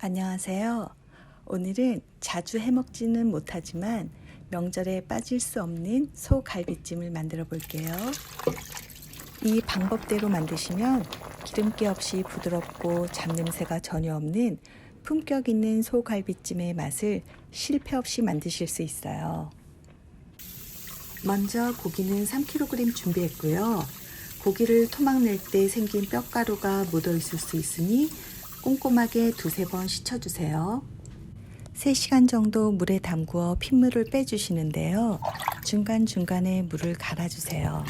안녕하세요. 오늘은 자주 해먹지는 못하지만 명절에 빠질 수 없는 소갈비찜을 만들어 볼게요. 이 방법대로 만드시면 기름기 없이 부드럽고 잡냄새가 전혀 없는 품격 있는 소갈비찜의 맛을 실패 없이 만드실 수 있어요. 먼저 고기는 3kg 준비했고요. 고기를 토막 낼 때 생긴 뼈가루가 묻어 있을 수 있으니 꼼꼼하게 두세 번 씻어주세요. 3시간 정도 물에 담그어 핏물을 빼주시는데요. 중간중간에 물을 갈아주세요.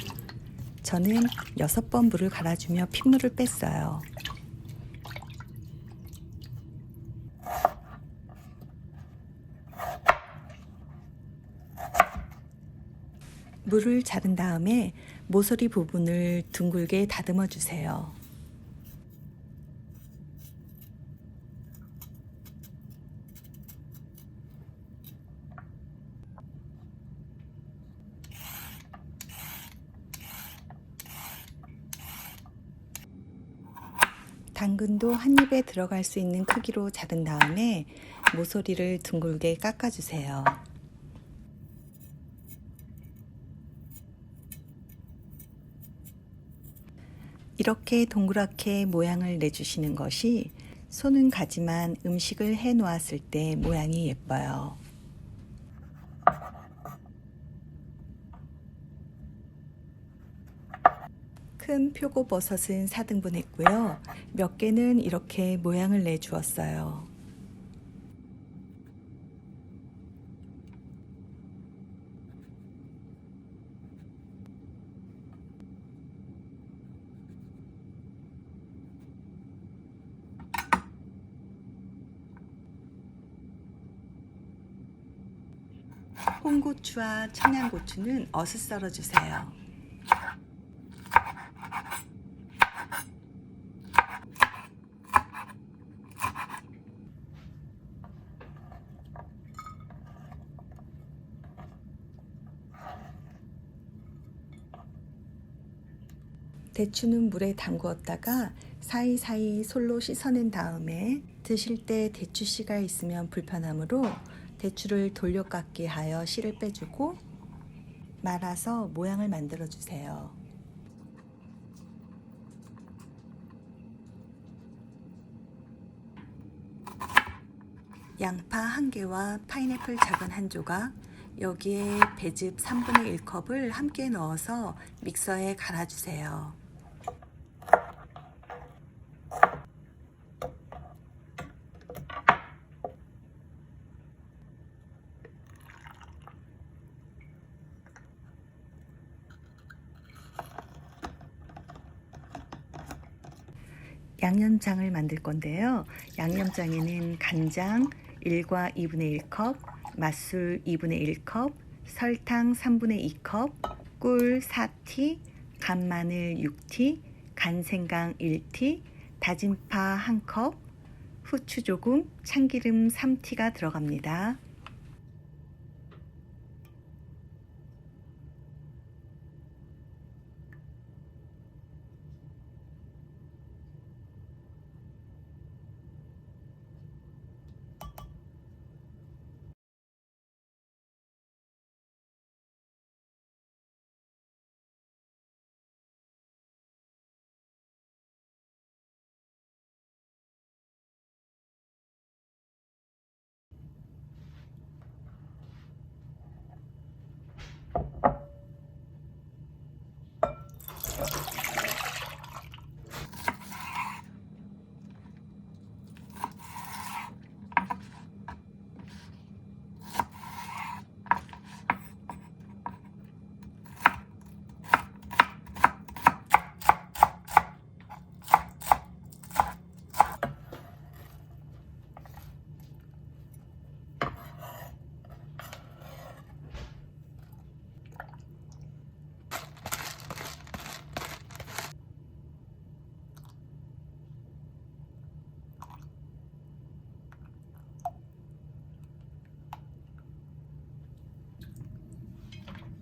저는 6번 물을 갈아주며 핏물을 뺐어요. 물을 자른 다음에 모서리 부분을 둥글게 다듬어 주세요. 당근도 한 입에 들어갈 수 있는 크기로 자른 다음에 모서리를 둥글게 깎아주세요. 이렇게 동그랗게 모양을 내주시는 것이 손은 가지만 음식을 해 놓았을 때 모양이 예뻐요. 큰 표고버섯은 4등분 했고요. 몇 개는 이렇게 모양을 내주었어요. 홍고추와 청양고추는 어슷 썰어주세요. 대추는 물에 담그었다가 사이사이 솔로 씻어낸 다음에 드실 때 대추 씨가 있으면 불편하므로 대추를 돌려깎기 하여 씨를 빼주고 말아서 모양을 만들어 주세요. 양파 한 개와 파인애플 작은 한 조각, 여기에 배즙 3분의 1컵을 함께 넣어서 믹서에 갈아주세요. 양념장을 만들 건데요. 양념장에는 간장 1과 2분의 1컵, 맛술 2분의 1컵, 설탕 3분의 2컵, 꿀 4티, 간마늘 6티, 간생강 1티, 다진 파 1컵, 후추 조금, 참기름 3티가 들어갑니다.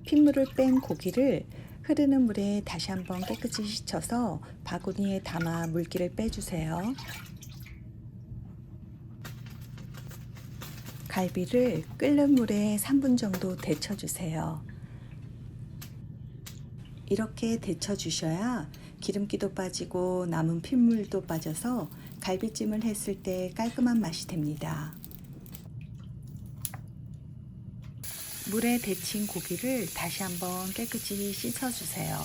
핏물을 뺀 고기를 흐르는 물에 다시 한번 깨끗이 씻어서 바구니에 담아 물기를 빼주세요. 갈비를 끓는 물에 3분 정도 데쳐주세요. 이렇게 데쳐주셔야 기름기도 빠지고 남은 핏물도 빠져서 갈비찜을 했을 때 깔끔한 맛이 됩니다. 물에 데친 고기를 다시 한번 깨끗이 씻어주세요.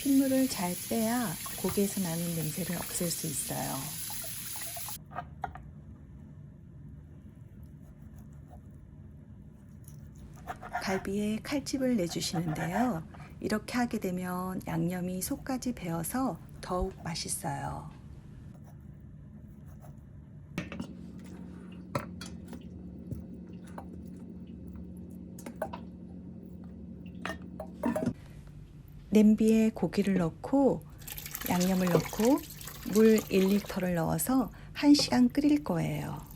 핏물을 잘 빼야 고기에서 나는 냄새를 없앨 수 있어요. 갈비에 칼집을 내주시는데요. 이렇게 하게 되면 양념이 속까지 배어서 더욱 맛있어요. 냄비에 고기를 넣고 양념을 넣고 물 1리터를 넣어서 1시간 끓일 거예요.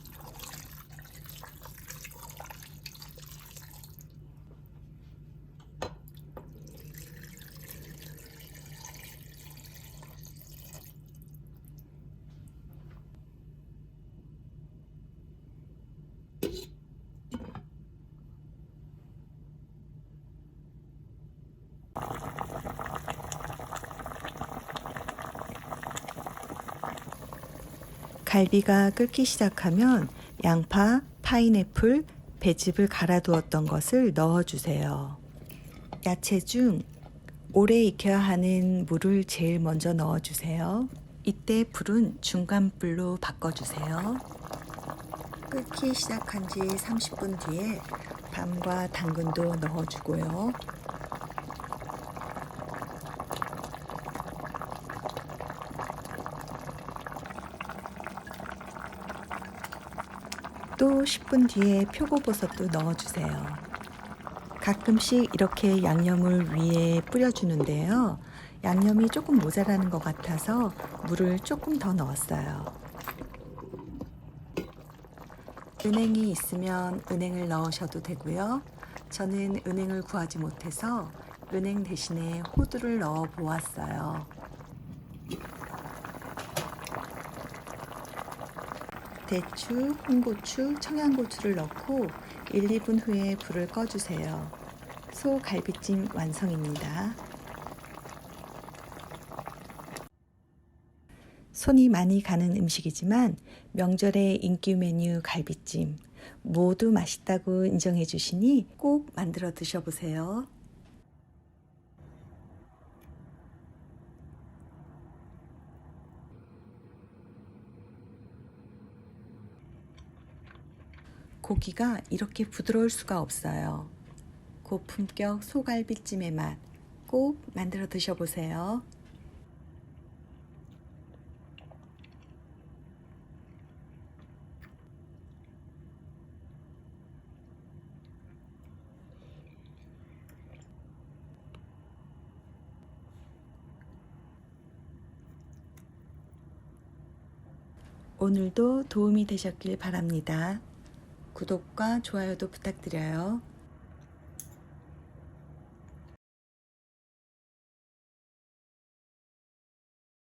갈비가 끓기 시작하면 양파, 파인애플, 배즙을 갈아두었던 것을 넣어주세요. 야채 중 오래 익혀야 하는 물을 제일 먼저 넣어주세요. 이때 불은 중간 불로 바꿔주세요. 끓기 시작한 지 30분 뒤에 밤과 당근도 넣어주고요. 10분 뒤에 표고버섯도 넣어주세요. 가끔씩 이렇게 양념을 위에 뿌려주는데요. 양념이 조금 모자라는 것 같아서 물을 조금 더 넣었어요. 은행이 있으면 은행을 넣으셔도 되고요. 저는 은행을 구하지 못해서 은행 대신에 호두를 넣어 보았어요. 대추, 홍고추, 청양고추를 넣고 1, 2분 후에 불을 꺼주세요. 소 갈비찜 완성입니다. 손이 많이 가는 음식이지만 명절의 인기 메뉴 갈비찜 모두 맛있다고 인정해 주시니 꼭 만들어 드셔보세요. 고기가 이렇게 부드러울 수가 없어요. 고품격 소갈비찜의 맛 꼭 만들어 드셔보세요. 오늘도 도움이 되셨길 바랍니다. 구독과 좋아요도 부탁드려요.